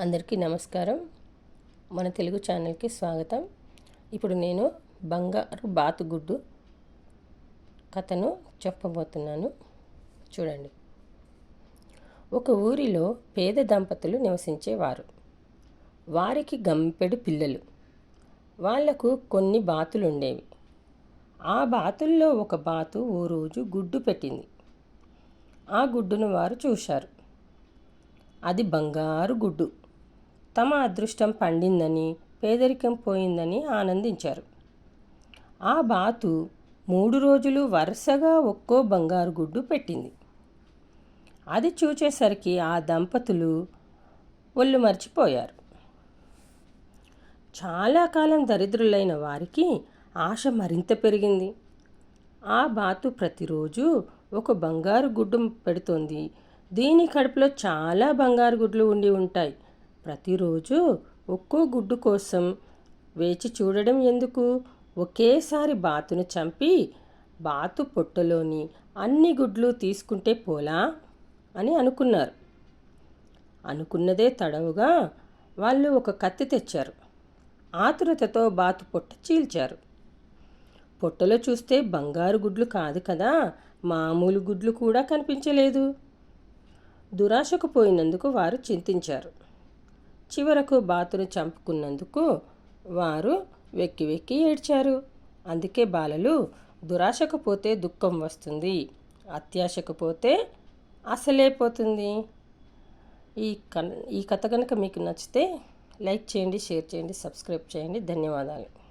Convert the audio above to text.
అందరికీ నమస్కారం. మన తెలుగు ఛానల్కి స్వాగతం. ఇప్పుడు నేను బంగారు బాతుగుడ్డు కథను చెప్పబోతున్నాను. చూడండి. ఒక ఊరిలో పేద దంపతులు నివసించేవారు. వారికి గంపెడు పిల్లలు. వాళ్ళకు కొన్ని బాతులు ఉండేవి ఆ బాతుల్లో ఒక బాతు ఓ రోజు గుడ్డు పెట్టింది. ఆ గుడ్డును వారు చూశారు. అది బంగారు గుడ్డు. తమ అదృష్టం పండిందని పేదరికం పోయిందని ఆనందించారు. ఆ బాతు మూడు రోజులు వరుసగా ఒక్కో బంగారు గుడ్డు పెట్టింది. అది చూచేసరికి ఆ దంపతులు ఒళ్ళు మర్చిపోయారు. చాలా కాలం దరిద్రులైన వారికి ఆశ మరింత పెరిగింది. ఆ బాతు ప్రతిరోజు ఒక బంగారు గుడ్డు పెడుతోంది. దీని కడుపులో చాలా బంగారు గుడ్లు ఉండి ఉంటాయి. ప్రతిరోజు ఒక్కో గుడ్డు కోసం వేచి చూడడం ఎందుకు? ఒకేసారి బాతును చంపి బాతు పొట్టలోని అన్ని గుడ్లు తీసుకుంటే పోలా? అని అనుకున్నారు. అనుకున్నదే తడవుగా వాళ్ళు ఒక కత్తి తెచ్చారు. ఆతురతతో బాతు పొట్ట చీల్చారు. పొట్టలో చూస్తే బంగారు గుడ్లు కాదు కదా మామూలు గుడ్లు కూడా కనిపించలేదు. దురాశకు పోయినందుకు వారు చింతించారు. చివరకు బాతును చంపుకున్నందుకు వారు వెక్కి వెక్కి ఏడ్చారు. అందుకే బాలలు దురాశకు పోతే దుఃఖం వస్తుంది అత్యాశకు పోతే అసలే పోతుంది. ఈ కన్ ఈ కథ కనుక మీకు నచ్చితే లైక్ చేయండి షేర్ చేయండి సబ్స్క్రైబ్ చేయండి. ధన్యవాదాలు.